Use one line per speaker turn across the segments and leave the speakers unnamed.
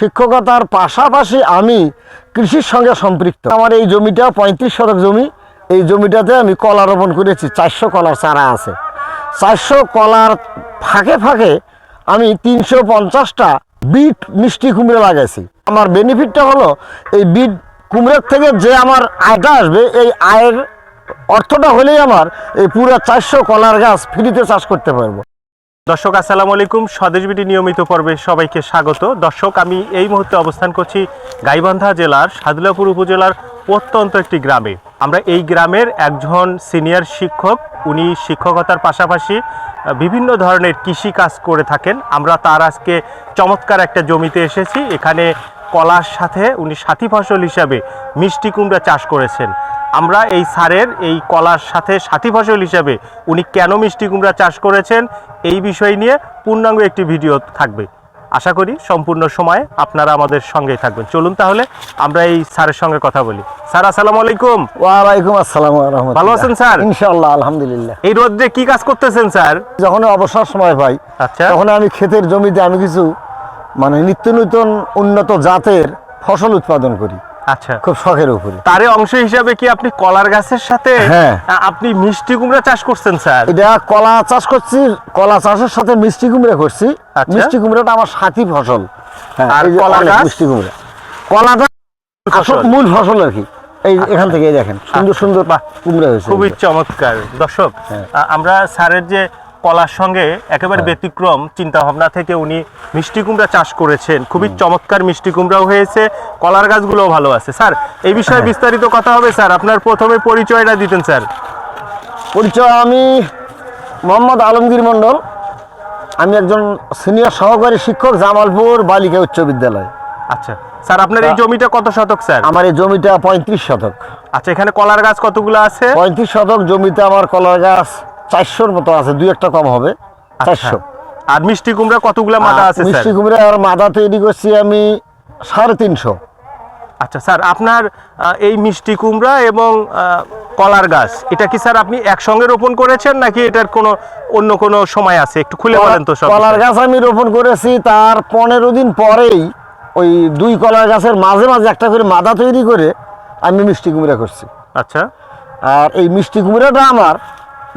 শিক্ষকতার পাশাপাশি আমি কৃষির সঙ্গে সম্পৃক্ত। আমার এই জমিটা পঁয়ত্রিশ শতক জমি। এই জমিটাতে আমি কলা রোপণ করেছি, চারশো কলার চারা আছে। চারশো কলার ফাঁকে ফাঁকে আমি তিনশো পঞ্চাশটা বিট মিষ্টি কুমড়ো লাগাইছি। আমার বেনিফিটটা হলো, এই বিট কুমড়োর থেকে যে আমার আয়টা আসবে, এই আয়ের অর্থটা হলেই আমার এই পুরো চারশো কলার গাছ ফ্রিতে চাষ করতে পারব।
দর্শক, আসসালামু আলাইকুম। স্বদেশ বিটি নিয়মিত পর্বে সবাইকে স্বাগত। দর্শক, আমি এই মুহূর্তে অবস্থান করছি গাইবান্ধা জেলার সাদুলাপুর উপজেলার প্রত্যন্ত একটি গ্রামে। আমরা এই গ্রামের একজন সিনিয়র শিক্ষক, উনি শিক্ষকতার পাশাপাশি বিভিন্ন ধরনের কৃষি কাজ করে থাকেন। আমরা তার আজকে চমৎকার একটা জমিতে এসেছি। এখানে কলার সাথে উনি সাথী ফসল হিসাবে মিষ্টি কুমড়া চাষ করেছেন। আমরা এই সারের এই কলার সাথে সাথী ফসল হিসাবে উনি কেন মিষ্টি কুমড়া চাষ করেছেন এই বিষয় নিয়ে পূর্ণাঙ্গ একটি ভিডিও থাকবে। আশা করি সম্পূর্ণ সময় আপনারা আমাদের সঙ্গেই থাকবেন। চলুন তাহলে আমরা এই স্যারের সঙ্গে কথা বলি। স্যার আসসালামু আলাইকুম।
ওয়ালাইকুম আসসালাম
ভালো আছেন, স্যার?
ইনশাআল্লাহ আলহামদুলিল্লাহ।
এই রোদ্রে কি কাজ করতেছেন স্যার?
যখন অবসর সময় পাই
আচ্ছা।
তখন আমি ক্ষেতের জমিতে আমি কিছু মানে নিত্য নতুন উন্নত জাতের ফসল উৎপাদন করি।
আচ্ছা।
খুব শখের উপরে।
তারে অংশ হিসাবে কি আপনি কলার গাছের সাথে
হ্যাঁ।
আপনি মিষ্টি কুমড়া চাষ করছেন স্যার?
এটা কলা চাষ করছি কলা চাষের সাথে মিষ্টি কুমড়া করছি।
আচ্ছা।
মিষ্টি কুমড়াটা আমার সাথী ফসল। হ্যাঁ,
আর কলা?
মিষ্টি কুমড়া। কলাটা আসল মূল ফসল আর কি। এই এখান থেকে দেখেন সুন্দর সুন্দর কুমড়া হয়েছে।
খুবই চমৎকার। দর্শক
হ্যাঁ।
আমরা স্যারের যে কলার সঙ্গে একেবারে ব্যতিক্রম চিন্তা ভাবনা থেকে উনি মিষ্টি কুমড়া চাষ করেছেন। খুবই চমৎকার মিষ্টি কুমড়াও হয়েছে কলার গাছগুলোও ভালো আছে। স্যার এই বিষয়ে
হ্যাঁ।
বিস্তারিত কথা হবে স্যার। আপনার প্রথমে পরিচয়টা দিতেন স্যার।
পরিচয় আমি মোহাম্মদ আলমগীর মণ্ডল। আমি একজন সিনিয়র সহকারী শিক্ষক জামালপুর বালিকা উচ্চ বিদ্যালয়।
আচ্ছা। স্যার আপনার এই জমিটা কত শতক স্যার?
আমার এই জমিটা পঁয়ত্রিশ শতক।
আচ্ছা এখানে কলার গাছ কতগুলো আছে?
পঁয়ত্রিশ শতক জমিতে আমার কলার গাছ চারশোর মতো আছে দুই একটা কম হবে। চারশো।
আচ্ছা। আর মিষ্টি কুমড়া কতগুলো মাদা আছে
মিষ্টি কুমড়া আর মাদা তৈরি করছি আমি সাড়ে তিনশো।
আচ্ছা স্যার আপনার এই মিষ্টি কুমড়া এবং কলার গাছ এটা কি স্যার আপনি একসঙ্গে রোপণ করেছেন নাকি এটার কোনো অন্য কোনো সময় আছে? একটু খুলে বলেন তো
কলার গাছ আমি রোপণ করেছি তার পনেরো দিন পরেই ওই দুই কলার গাছের মাঝে মাঝে একটা করে মাদা তৈরি করে আমি মিষ্টি কুমড়া করছি।
আচ্ছা।
আর এই মিষ্টি কুমড়াটা আমার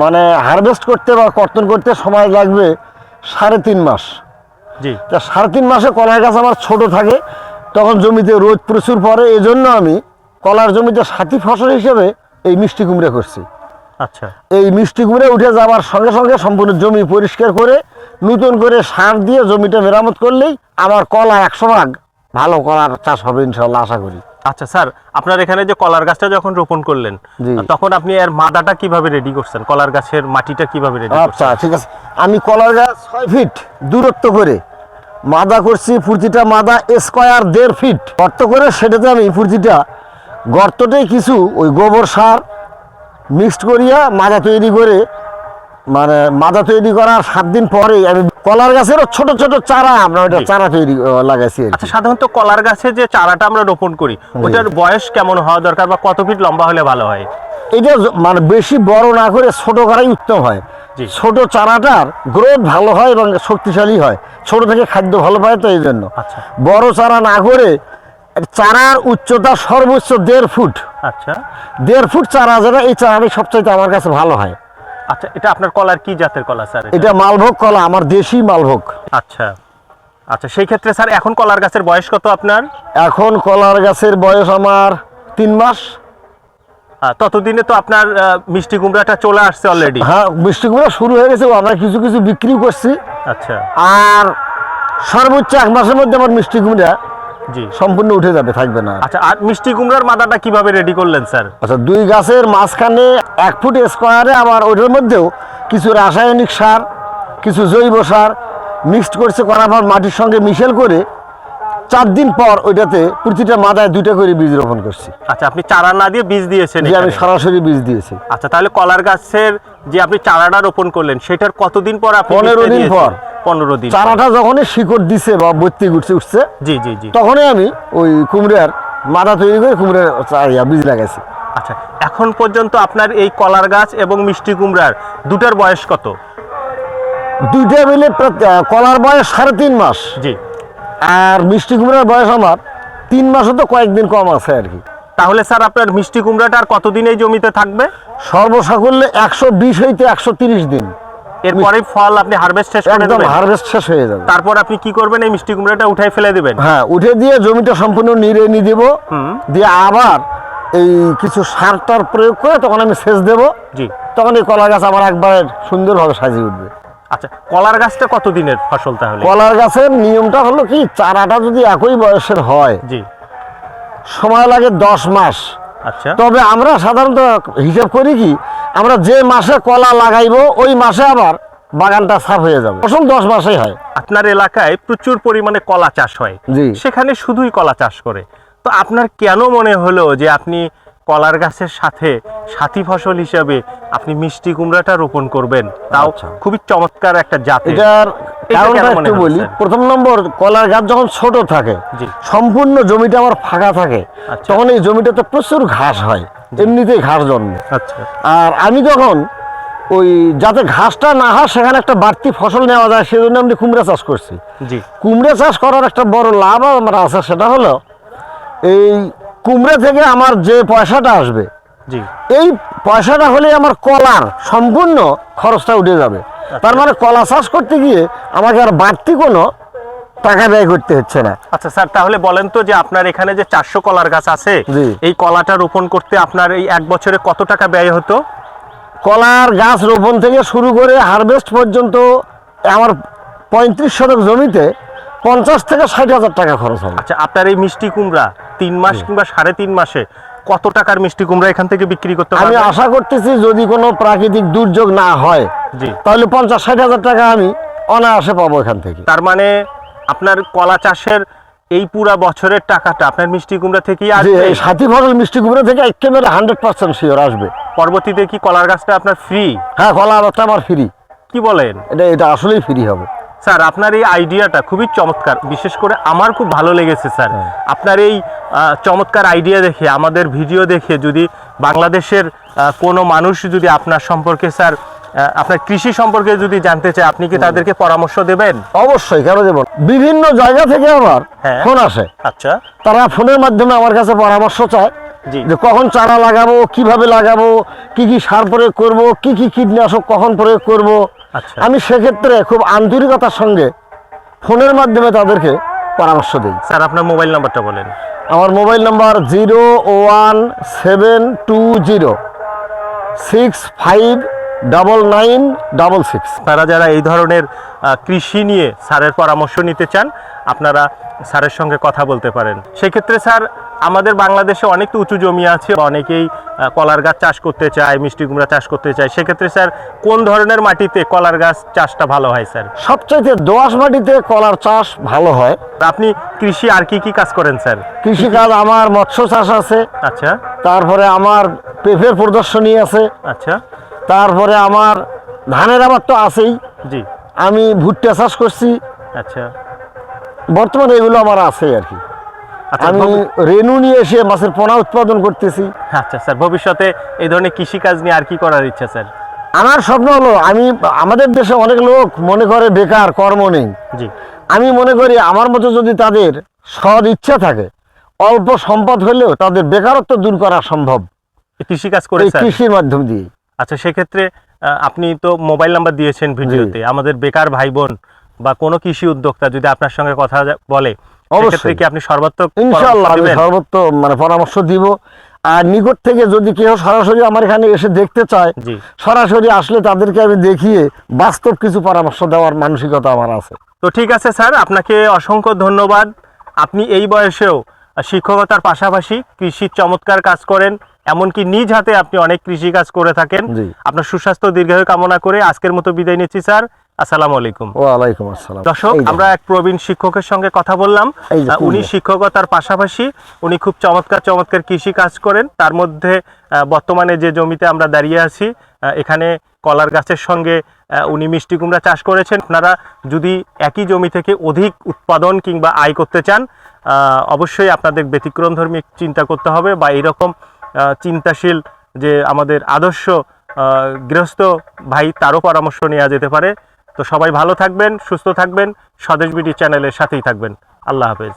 মানে হারভেস্ট করতে বা কর্তন করতে সময় লাগবে সাড়ে তিন মাস।
জি।
তা সাড়ে তিন মাসে কলার গাছ আমার ছোট থাকে তখন জমিতে রোদ প্রচুর পড়ে এই জন্য আমি কলার জমিতে সাথী ফসল হিসেবে এই মিষ্টি কুমড়া করছি।
আচ্ছা।
এই মিষ্টি কুমড়ে উঠে যাওয়ার সঙ্গে সঙ্গে সম্পূর্ণ জমি পরিষ্কার করে নতুন করে সার দিয়ে জমিটা মেরামত করলেই আমার কলা একশো ভাগ ভালো কলার চাষ হবে ইনশাল্লাহ আশা করি।
আচ্ছা স্যার আপনার এখানে যে কলার গাছটা যখন রোপণ করলেন তখন আপনি এর মাদাটা কীভাবে রেডি করছেন? কলার গাছের মাটিটা কীভাবে রেডি
আচ্ছা ঠিক আছে। আমি কলার গাছ ছয় ফিট দূরত্ব করে মাদা করছি প্রতিটা মাদা স্কোয়ার দেড় ফিট গর্ত করে সেটাতে আমি প্রতিটা গর্তটাই কিছু ওই গোবর সার মিক্সড করিয়া মাদা তৈরি করে মানে মাদা তৈরি করার সাত দিন পরেই আমি কলার গাছেরও ছোট ছোট চারা আমরা ওইটা চারা তৈরি লাগাইছি।
আচ্ছা সাধারণত কলার গাছে যে চারাটা আমরা রোপণ করি ওটার বয়স কেমন হওয়া দরকার বা কত ফিট লম্বা হলে ভালো হয়?
এটা মানে বেশি বড় না করে ছোট করাই উত্তম হয়। ছোট চারাটার গ্রোথ ভালো হয় এবং শক্তিশালী হয়। ছোট থেকে খাদ্য ভালো পায় তো এই জন্য।
আচ্ছা।
বড় চারা না করে চারার উচ্চতা সর্বোচ্চ দেড় ফুট।
আচ্ছা।
দেড় ফুট চারা যেটা এই চারাটাই সবচাইতে আমার কাছে ভালো হয়।
আচ্ছা এটা আপনার কলার কি জাতের কলা স্যার? এটা?
মালভোগ কলা আমার দেশি মালভোগ।
আচ্ছা আচ্ছা সেই ক্ষেত্রে স্যার এখন কলার গাছের বয়স কত আপনার?
এখন কলার গাছের বয়স আমার তিন মাস।
ততদিনে তো আপনার মিষ্টি কুমড়াটা চলে আসছে অলরেডি
হ্যাঁ মিষ্টি কুমড়া শুরু হয়ে গেছে আমরা কিছু কিছু বিক্রি করছি।
আচ্ছা।
আর সর্বোচ্চ এক মাসের মধ্যে আমার মিষ্টি কুমড়া সম্পূর্ণ উঠে যাবে থাকবে না।
আচ্ছা আর মিষ্টি কুমড়ার মাদাটা কীভাবে রেডি করলেন স্যার?
আচ্ছা দুই গাছের মাঝখানে এক ফুট স্কোয়ারে আবার ওইটার মধ্যেও কিছু রাসায়নিক সার কিছু জৈব সার মিক্সড করছে করার পর মাটির সঙ্গে মিশেল করে চার দিন পর ওইটাতে প্রতিটা মাদায় দুইটা করে বীজ রোপণ করছি।
আচ্ছা আপনি চারা না দিয়ে বীজ দিয়েছেন
যে আমি সরাসরি বীজ দিয়েছি।
আচ্ছা তাহলে কলার গাছের যে আপনি চারাটা রোপণ করলেন সেটার কতদিন পর আপনি
পনেরো দিন পর।
পনেরো দিন
চারাটা যখনই শিকড় দিছে বা বত্তি উঠছে উঠছে
জি জি জি।
তখনই আমি ওই কুমড়ার মাদা তৈরি করে কুমড়ার বীজ লাগাইছি।
আচ্ছা এখন পর্যন্ত আপনার এই কলার গাছ এবং মিষ্টি কুমড়ার দুটার বয়স কত?
দুইটা মিলে কলার বয়স সাড়ে তিন মাস।
জি।
আর মিষ্টি কুমড়ার বয়স আমার তিন মাসও তো কয়েকদিন কম আছে আর কি।
তাহলে স্যার আপনার মিষ্টি কুমড়াটা আর কতদিন এই জমিতে থাকবে?
সর্বসাকুল্যে একশো বিশ হইতে একশো তিরিশ দিন।
এরপরে ফল আপনি হারভেস্ট শেষ করে
একদম হারভেস্ট শেষ হয়ে যাবে।
তারপর আপনি কি করবেন? এই মিষ্টি কুমড়াটা উঠাই ফেলে দিবেন।
হ্যাঁ উঠে দিয়ে জমিটা সম্পূর্ণ নিড়ে নিয়ে দেবো। দিয়ে আবার এই কিছু সার টার প্রয়োগ করে তখন আমি সেচ দেবো।
জি।
তখন এই কলা গাছ আমার একবার সুন্দরভাবে সাজিয়ে উঠবে।
আচ্ছা কলার গাছটা কত দিনের ফসল তাহলে?
কলার গাছের নিয়মটা হলো কি চারাটা যদি একই বয়সের হয়
জি।
সময় লাগে দশ মাস। তবে আমরা সাধারণত হিসাব করি কি আমরা যে মাসে কলা লাগাইবো ওই মাসে আবার বাগানটা সাফ হয়ে যাবে। ফসল দশ মাসেই হয়।
আপনার এলাকায় প্রচুর পরিমাণে কলা চাষ হয়। সেখানে শুধুই কলা চাষ করে। তো আপনার কেন মনে হলো যে আপনি কলার গাছের সাথে সাথী ফসল হিসাবে আপনি মিষ্টি কুমড়াটা রোপণ করবেন। তাও
আচ্ছা।
খুবই চমৎকার একটা জাতের।
এটার কারণটা একটু বলি প্রথম নম্বর কলার গাছ যখন ছোট থাকে সম্পূর্ণ জমিটা আমার ফাঁকা থাকে
আচ্ছা।
তখন এই জমিটাতে প্রচুর ঘাস হয় এমনিতেই ঘাস জন্মে।
আচ্ছা।
আর আমি যখন ওই যাতে ঘাসটা না হয় সেখানে একটা বাড়তি ফসল নেওয়া যায় সেজন্য আমি কুমড়া চাষ করছি।
জি।
কুমড়া চাষ করার একটা বড় লাভ আমার আছে সেটা হলো এই কুমড়া থেকে আমার যে পয়সাটা আসবে
জি।
এই পয়সাটা হলে আমার কলার সম্পূর্ণ খরচটা উঠে যাবে। তার মানে কলা চাষ করতে গিয়ে আমাকে আর বাড়তি কোনো টাকা ব্যয় করতে হচ্ছে না।
আচ্ছা স্যার তাহলে বলেন তো যে আপনার এখানে যে চারশো কলার গাছ আছে। এই কলাটা রোপণ করতে আপনার এই এক বছরে কত টাকা ব্যয় হতো?
কলার গাছ রোপণ থেকে শুরু করে হারভেস্ট পর্যন্ত আমার পঁয়ত্রিশ শতক জমিতে পঞ্চাশ থেকে ষাট হাজার টাকা খরচ হবে।
আচ্ছা আপনার এই মিষ্টি কুমড়া তিন মাস কিংবা সাড়ে তিন মাসে কত টাকার মিষ্টি কুমড়া এখান থেকে বিক্রি করতে
আমি আশা করতেছি যদি কোনো প্রাকৃতিক দুর্যোগ না হয়
জি।
তাহলে পঞ্চাশ ষাট হাজার টাকা আমি অনায়াসে পাবো এখান থেকে।
তার মানে আপনার কলা চাষের এই পুরা বছরের টাকাটা আপনার মিষ্টি কুমড়া থেকেই আসবে?
এই সাথী ফসল মিষ্টি কুমড়ো থেকে একেবারে হান্ড্রেড পার্সেন্ট শিওর আসবে।
পরবর্তীতে কি কলার গাছটা আপনার ফ্রি
হ্যাঁ কলা আবাদটা আমার ফ্রি
কি বলেন?
এটা এটা আসলেই ফ্রি হবে।
স্যার আপনার এই আইডিয়াটা খুবই চমৎকার। বিশেষ করে আমার খুব ভালো লেগেছে স্যার।
হ্যাঁ।
আপনার এই চমৎকার আইডিয়া দেখে আমাদের ভিডিও দেখে যদি বাংলাদেশের কোনো মানুষ যদি আপনার সম্পর্কে স্যার আপনার কৃষি সম্পর্কে যদি জানতে চায় আপনি কি তাদেরকে পরামর্শ দেবেন?
অবশ্যই কেন দেব না? বিভিন্ন জায়গা থেকে আমার
হ্যাঁ।
ফোন আসে।
আচ্ছা।
তারা ফোনের মাধ্যমে আমার কাছে পরামর্শ চায় যে কখন চারা লাগাবো কীভাবে লাগাবো কি কি সার প্রয়োগ করব কি কি কীটনাশক কখন প্রয়োগ করব।
আচ্ছা।
আমি সেক্ষেত্রে খুব আন্তরিকতার সঙ্গে ফোনের মাধ্যমে তাদেরকে পরামর্শ দিই।
স্যার আপনার মোবাইল নাম্বারটা বলেন।
আমার mobile number zero one seven two zero six five double nine double six.
তারা যারা এই ধরনের কৃষি নিয়ে স্যারের পরামর্শ নিতে চান আপনারা স্যারের সঙ্গে কথা বলতে পারেন। সেক্ষেত্রে স্যার আমাদের বাংলাদেশে অনেক তো উঁচু জমি আছে অনেকেই কলার গাছ চাষ করতে চায় মিষ্টি কুমড়া চাষ করতে চায়। সেক্ষেত্রে স্যার কোন ধরনের মাটিতে কলার গাছ চাষটা ভালো হয় স্যার?
সবচাইতে দোআঁশ মাটিতে কলার চাষ ভালো হয়।
আপনি কৃষি আর কি কি কাজ করেন স্যার?
কৃষিকাজ আমার মৎস্য চাষ আছে।
আচ্ছা।
তারপরে আমার পেঁপের প্রদর্শনী আছে।
আচ্ছা।
তারপরে আমার ধানের আবার তো আছেই।
জি।
আমি ভুট্টা চাষ করছি।
আচ্ছা।
বর্তমানে এগুলো আমার আছে আর কি।
আচ্ছা
আমি রেনু নিয়ে এসে মাছের পোনা উৎপাদন করতেছি।
আচ্ছা স্যার ভবিষ্যতে এই ধরনের কৃষিকাজ নিয়ে আর কি করার ইচ্ছা স্যার?
আমার স্বপ্ন হলো আমি আমাদের দেশে অনেক লোক মনে করে বেকার কর্ম নেই।
জি।
আমি মনে করি আমার মতো যদি তাদের সৎ ইচ্ছা থাকে অল্প সম্পদ হলেও তাদের বেকারত্ব দূর করা সম্ভব।
কৃষি কাজ করে
কৃষির মাধ্যম দিয়ে।
আচ্ছা সেক্ষেত্রে আপনি তো মোবাইল নাম্বার দিয়েছেন ভিডিওতে। আমাদের বেকার ভাই বোন বা কোনো কৃষি উদ্যোক্তা যদি আপনার সঙ্গে কথা বলে
অবশ্যই।
কি আপনি সর্বাত্মক পরামর্শ
আমি
দিবেন?
মানে পরামর্শ দিব। আর নিকট থেকে যদি কেউ সরাসরি আমার এখানে এসে দেখতে চায় সরাসরি আসলে তাদেরকে আমি দেখিয়ে বাস্তব কিছু পরামর্শ দেওয়ার মানসিকতা আমার আছে।
তো ঠিক আছে স্যার আপনাকে অসংখ্য ধন্যবাদ। আপনি এই বয়সেও শিক্ষকতার পাশাপাশি কৃষির চমৎকার কাজ করেন এমনকি নিজ হাতে আপনি অনেক কৃষি কাজ করে থাকেন। আপনার সুস্বাস্থ্য দীর্ঘায়ু কামনা করে আজকের মতো বিদায় নিচ্ছি স্যার। আসসালামু আলাইকুম।
ওয়ালাইকুম আসসালাম।
দর্শক আমরা এক প্রবীণ শিক্ষকের সঙ্গে কথা বললাম। উনি শিক্ষকতার পাশাপাশি উনি খুব চমৎকার চমৎকার কৃষি কাজ করেন। তার মধ্যে বর্তমানে যে জমিতে আমরা দাঁড়িয়ে আছি এখানে কলার গাছের সঙ্গে উনি মিষ্টি কুমড়া চাষ করেছেন। আপনারা যদি একই জমি থেকে অধিক উৎপাদন কিংবা আয় করতে চান আহ, অবশ্যই আপনাদের ব্যতিক্রমধর্মী চিন্তা করতে হবে বা এরকম চিন্তাশীল যে আমাদের আদর্শ গৃহস্থ ভাই তারও পরামর্শ নেওয়া যেতে পারে। তো সবাই ভালো থাকবেন সুস্থ থাকবেন স্বদেশ বিটি চ্যানেলের সাথেই থাকবেন। আল্লাহ হাফেজ।